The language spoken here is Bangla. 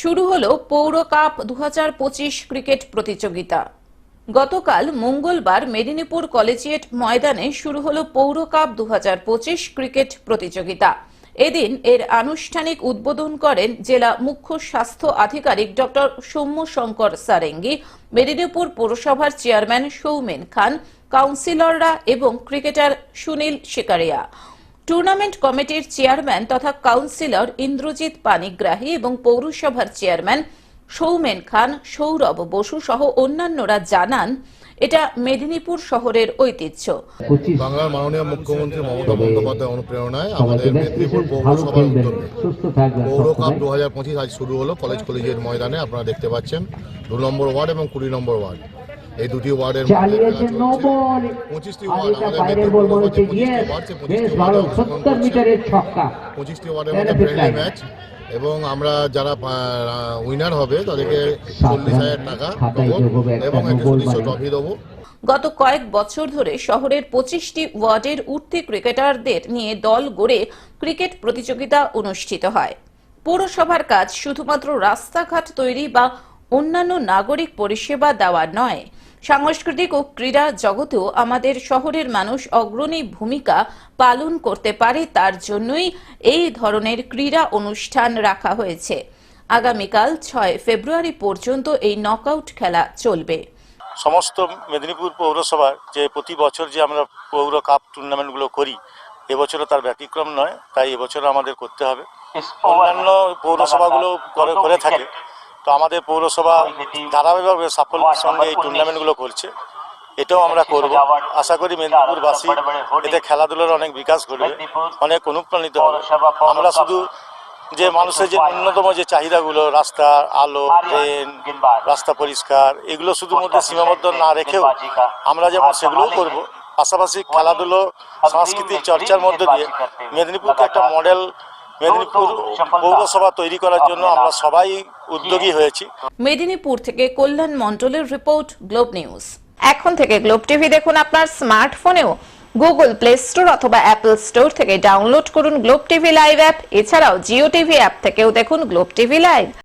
শুরু হলো পৌর কাপ দুহাজার পঁচিশ ক্রিকেট প্রতিযোগিতা। গতকাল মঙ্গলবার মেদিনীপুর কলেজিয়েট ময়দানে শুরু হলো পৌর কাপ দুহাজার পঁচিশ ক্রিকেট প্রতিযোগিতা। এদিন এর আনুষ্ঠানিক উদ্বোধন করেন জেলা মুখ্য স্বাস্থ্য আধিকারিক ডক্টর সৌম্য শঙ্কর সারেঙ্গি, মেদিনীপুর পৌরসভার চেয়ারম্যান সৌমেন খান, কাউন্সিলররা এবং ক্রিকেটার সুনীল শিকারিয়া। টুর্নামেন্ট কমিটির চেয়ারম্যান তথা কাউন্সিলর ইন্দ্রজিৎ পানিগ্রাহী এবং পৌরসভার চেয়ারম্যান সৌমেন খান সৌরভ বসু সহ অন্যান্যরা জানান এটা মেদিনীপুর শহরের ঐতিহ্য। বাংলার মাননীয় মুখ্যমন্ত্রী মমতা বন্দ্যোপাধ্যায় অনুপ্রেরণায় আমাদের মেদিনীপুর পৌরসভার উদ্যোগে। পৌর কাপ দু হাজার পঁচিশ আজ শুরু হলো কলেজ কলেজের ময়দানে আপনারা দেখতে পাচ্ছেন। দু নম্বর ওয়ার্ড এবং কুড়ি নম্বর ওয়ার্ড। এই দুটি ওয়ার্ডের পঁচিশটি ওয়ার্ড আমাদের ওয়ার্ডের মধ্যে ফ্রেন্ডলি ম্যাচ এবং আমরা যারা উইনার হবে তাদেরকে চল্লিশ হাজার টাকা দেবো যোগ একটা এবং সুদৃশ্য মানে। ট্রফি দেবো। গত কয়েক বছর ধরে শহরের পঁচিশটি ওয়ার্ডের উঠতি ক্রিকেটারদের নিয়ে দল গড়ে ক্রিকেট প্রতিযোগিতা অনুষ্ঠিত হয়। পৌরসভার কাজ শুধুমাত্র রাস্তাঘাট তৈরি বা অন্যান্য নাগরিক পরিষেবা দেওয়া নয় সাংস্কৃতিক ও ক্রীড়া জগতেও আমাদের শহরের মানুষ অগ্রণী ভূমিকা পালন করতে পারে তার জন্যই এই ধরনের ক্রীড়া অনুষ্ঠান রাখা হয়েছে। আগামীকাল ছয় ফেব্রুয়ারি পর্যন্ত এই নকআউট খেলা চলবে। সমস্ত মেদিনীপুর পৌরসভার যে প্রতি বছর যে আমরা পৌর কাপ টুর্নামেন্টগুলো করি এবছরও তার ব্যতিক্রম নয় তাই এবছরও আমাদের করতে হবে। অন্যান্য পৌরসভাগুলো করে করে থাকে। তো আমাদের পৌরসভা ধারাবাহিকভাবে সাফল্যের সঙ্গে এই টুর্নামেন্টগুলো করছে। এটাও আমরা করব। আশা করি মেদিনীপুরবাসী এতে খেলাধুলার অনেক বিকাশ ঘটবে, অনেক অনুপ্রাণিত হবে। আমরা শুধু যে মানুষের যে ন্যূনতম যে চাহিদাগুলো, রাস্তা, আলো, ট্রেন, রাস্তা পরিষ্কার, এগুলো শুধুমাত্র সীমাবদ্ধ না রেখেও আমরা যেমন সেগুলোও করব। পাশাপাশি খেলাধুলো, সাংস্কৃতিক চর্চার মধ্যে দিয়ে মেদিনীপুরকে একটা মডেল মেদিনীপুর পৌরসভা তৈরি করার জন্য আমরা সবাই উদ্যোগী হয়েছি। মেদিনীপুর থেকে কল্যাণ মন্ডলের রিপোর্ট গ্লোব নিউজ। এখন থেকে গ্লোব টিভি দেখুন আপনার স্মার্টফোনেও। গুগল প্লে স্টোর অথবা অ্যাপল স্টোর থেকে ডাউনলোড করুন গ্লোব টিভি লাইভ অ্যাপ। এছাড়াও জিও টিভি অ্যাপ থেকেও দেখুন গ্লোব টিভি লাইভ।